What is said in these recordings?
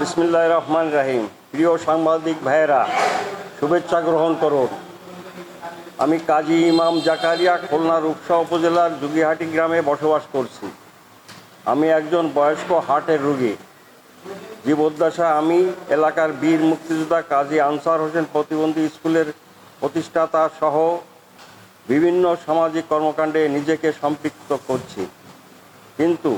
বিসমিল্লাহ রহমান রাহিম। প্রিয় সাংবাদিক ভাইয়েরা, শুভেচ্ছা গ্রহণ করুন। আমি কাজী ইমাম জাকারিয়া খুলনা রূপসা উপজেলার যুগিহাটি গ্রামে বসবাস করছি। আমি একজন বয়স্ক হার্টের রোগী। জীবদ্দশা আমি এলাকার বীর মুক্তিযোদ্ধা কাজী আনসার হোসেন প্রতিবন্ধী স্কুলের প্রতিষ্ঠাতা সহ বিভিন্ন সামাজিক কর্মকাণ্ডে নিজেকে সম্পৃক্ত করছি। কিন্তু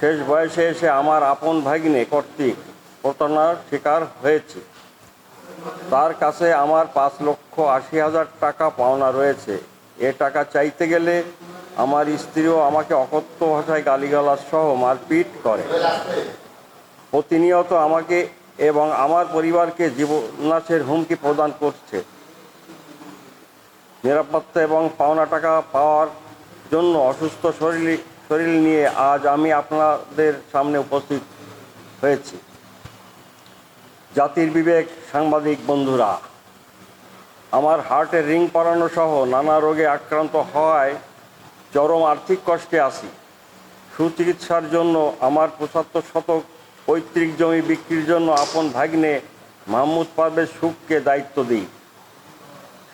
শেষ বয়সে এসে আমার আপন ভাগ্নে কর্তৃক প্রতারণার শিকার হয়েছি। তার কাছে আমার পাঁচ লক্ষ আশি হাজার টাকা পাওনা রয়েছে। এ টাকা চাইতে গেলে আমার স্ত্রীও আমাকে অকথ্য ভাষায় গালিগালাজ সহ মারপিট করে। প্রতিনিয়ত আমাকে এবং আমার পরিবারকে জীবনাশের হুমকি প্রদান করছে। নিরাপত্তা এবং পাওনা টাকা পাওয়ার জন্য অসুস্থ শরীর শরীর নিয়ে আজ আমি আপনাদের সামনে উপস্থিত হয়েছি। জাতির বিবেক, সাংবাদিক বন্ধুরা, আমার হার্টের রিং পরানো সহ নানা রোগে আক্রান্ত হওয়ায় চরম আর্থিক কষ্টে আছি। সুচিকিৎসার জন্য আমার পঁচাত্তর শতক পৈতৃক জমি বিক্রির জন্য আপন ভাগ্নে মাহমুদ পারভেজ সুখকে দায়িত্ব দিই।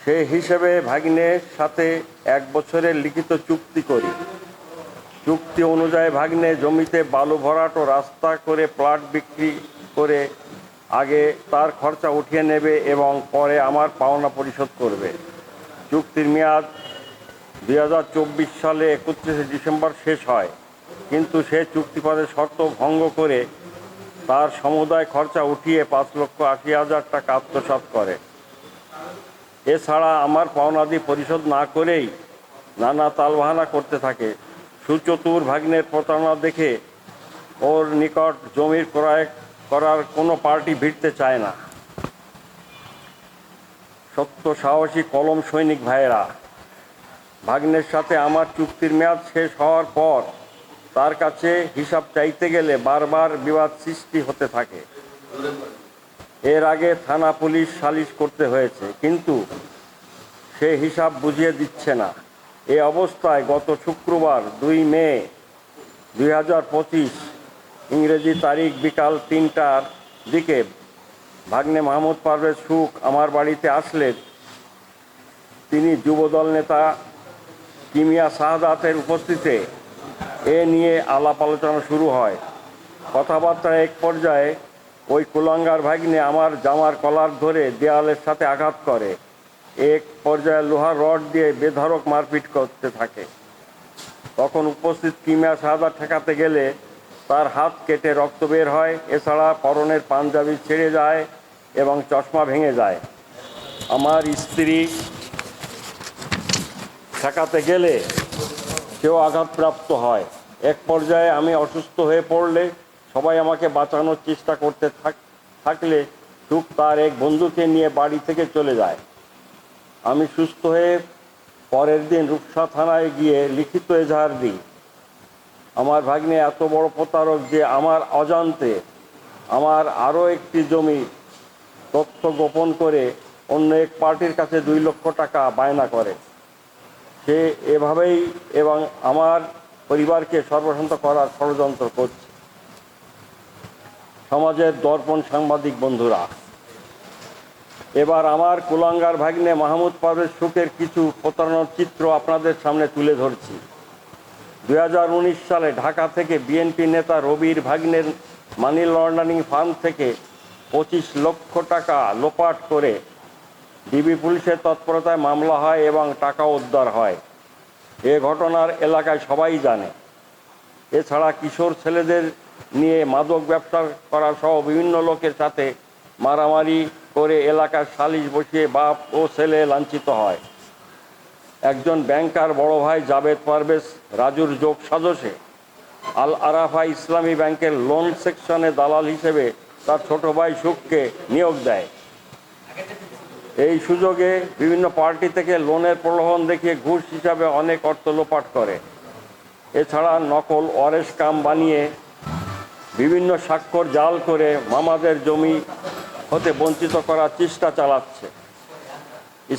সে হিসেবে ভাগ্নের সাথে এক বছরের লিখিত চুক্তি করি। চুক্তি অনুযায়ী ভাগ্নে জমিতে বালু ভরাট ও রাস্তা করে প্লট বিক্রি করে আগে তার খরচা উঠিয়ে নেবে এবং পরে আমার পাওনা পরিশোধ করবে। চুক্তির মেয়াদ দু হাজার চব্বিশ সালে একত্রিশে ডিসেম্বর শেষ হয়, কিন্তু সে চুক্তিপদের শর্ত ভঙ্গ করে তার সমুদায় খরচা উঠিয়ে পাঁচ লক্ষ আশি হাজার টাকা আত্মসাৎ করে। এছাড়া আমার পাওনাদি পরিশোধ না করেই নানা তালবাহানা করতে থাকে। সুচতুর ভাগ্নের প্রতারণা দেখে ওর নিকট জমির ক্রয় করার কোনো পার্টি ভিড়তে চায় না। সত্য সাহসী কলম সৈনিক ভাইয়েরা, ভাগ্নের সাথে আমার চুক্তির মেয়াদ শেষ হওয়ার পর তার কাছে হিসাব চাইতে গেলে বারবার বিবাদ সৃষ্টি হতে থাকে। এর আগে থানা পুলিশ সালিশ করতে হয়েছে, কিন্তু সে হিসাব বুঝিয়ে দিচ্ছে না। এ অবস্থায় গত শুক্রবার দুই মে দুই হাজার পঁচিশ ইংরেজি তারিখ বিকাল তিনটার দিকে ভাগ্নে মাহমুদ পারভেজ সুখ আমার বাড়িতে আসলেন। তিনি যুবদল নেতা কিমিয়া শাহাদাতের উপস্থিতিতে এ নিয়ে আলাপ আলোচনা শুরু হয়। কথাবার্তা এক পর্যায়ে ওই কুলাঙ্গার ভাগ্নে আমার জামার কলার ধরে দেয়ালের সাথে আঘাত করে। এক পর্যায়ে লোহার রড দিয়ে বেধড়ক মারপিট করতে থাকে। তখন উপস্থিত কিমিয়া শাহাদা ঠেকাতে গেলে তার হাত কেটে রক্ত বের হয়, এছাড়া পরনের পাঞ্জাবি ছেড়ে যায় এবং চশমা ভেঙে যায়। আমার স্ত্রী ঠেকাতে গেলে কেউ আঘাতপ্রাপ্ত হয়। এক পর্যায়ে আমি অসুস্থ হয়ে পড়লে সবাই আমাকে বাঁচানোর চেষ্টা করতে থাক- থাকলে সুখ তার এক বন্ধুকে নিয়ে বাড়ি থেকে চলে যায়। আমি সুস্থ হয়ে পরের দিন রূপসা থানায় গিয়ে লিখিত এজাহার দিই। আমার ভাগ্নে এত বড় প্রতারক যে আমার অজান্তে আমার আরও একটি জমি তথ্য গোপন করে অন্য এক পার্টির কাছে দুই লক্ষ টাকা বায়না করে। সে এভাবেই এবং আমার পরিবারকে সর্বশান্ত করার ষড়যন্ত্র করছে। সমাজের দর্পণ সাংবাদিক বন্ধুরা এবার আমার কুলাঙ্গার ভাগ্নে মাহমুদ পারভেজ সুখের কিছু প্রতারণার চিত্র আপনাদের সামনে তুলে ধরছি। দু হাজার উনিশ সালে ঢাকা থেকে বিএনপি নেতা রবির ভাগ্নের মানি লন্ডারিং ফান্ড থেকে পঁচিশ লক্ষ টাকা লোপাট করে ডিবি পুলিশের তৎপরতায় মামলা হয় এবং টাকা উদ্ধার হয়। এ ঘটনার এলাকায় সবাই জানে। এছাড়া কিশোর ছেলেদের নিয়ে মাদক ব্যবসা করা সহ বিভিন্ন লোকের সাথে মারামারি করে এলাকার সালিশ বসিয়ে বাপ ও ছেলে লাঞ্ছিত হয়। একজন ব্যাংকার বড় ভাই জাবেদ পারভেজ রাজুর যোগ সাজসে। আল আরাফা ইসলামী ব্যাংকের লোন সেকশনে দালাল হিসেবে তার ছোট ভাই সুখকে নিয়োগ দেয়। এই সুযোগে বিভিন্ন পার্টি থেকে লোনের প্রলোভন দেখিয়ে ঘুষ হিসাবে অনেক অর্থ লোপাট করে। এছাড়া নকল ওয়ারেস কাম বানিয়ে বিভিন্ন স্বাক্ষর জাল করে মামাদের জমি হতে বঞ্চিত করার চেষ্টা চালাচ্ছে।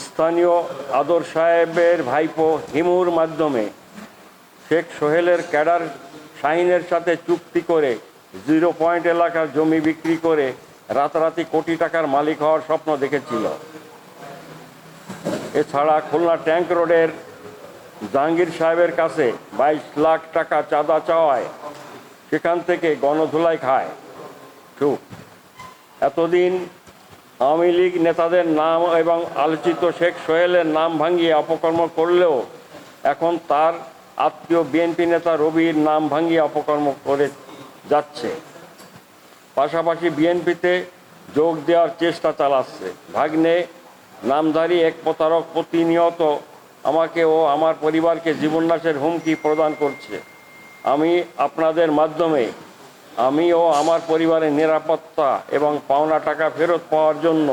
স্থানীয় আদর সাহেবের ভাইপো হিমুর মাধ্যমে শেখ সোহেলের ক্যাডার শাহিনের সাথে চুক্তি করে জিরো পয়েন্ট এলাকার জমি বিক্রি করে রাতারাতি কোটি টাকার মালিক হওয়ার স্বপ্ন দেখেছিল। এছাড়া খুলনা ট্যাঙ্ক রোডের জাহাঙ্গীর সাহেবের কাছে বাইশ লাখ টাকা চাঁদা চাওয়ায় সেখান থেকে গণধুলাই খায়। চুপ এতদিন আওয়ামী লীগ নেতাদের নাম এবং আলোচিত শেখ সোহেলের নাম ভাঙিয়ে অপকর্ম করলেও এখন তার আত্মীয় বিএনপি নেতা রবির নাম ভাঙিয়ে অপকর্ম করে যাচ্ছে। পাশাপাশি বিএনপিতে যোগ দেওয়ার চেষ্টা চালাচ্ছে। ভাগ্নে নামধারী এক প্রতারক প্রতিনিয়ত আমাকে ও আমার পরিবারকে জীবননাশের হুমকি প্রদান করছে। আমি আপনাদের মাধ্যমে আমি ও আমার পরিবারের নিরাপত্তা এবং পাওনা টাকা ফেরত পাওয়ার জন্য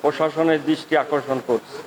প্রশাসনের দৃষ্টি আকর্ষণ করছি।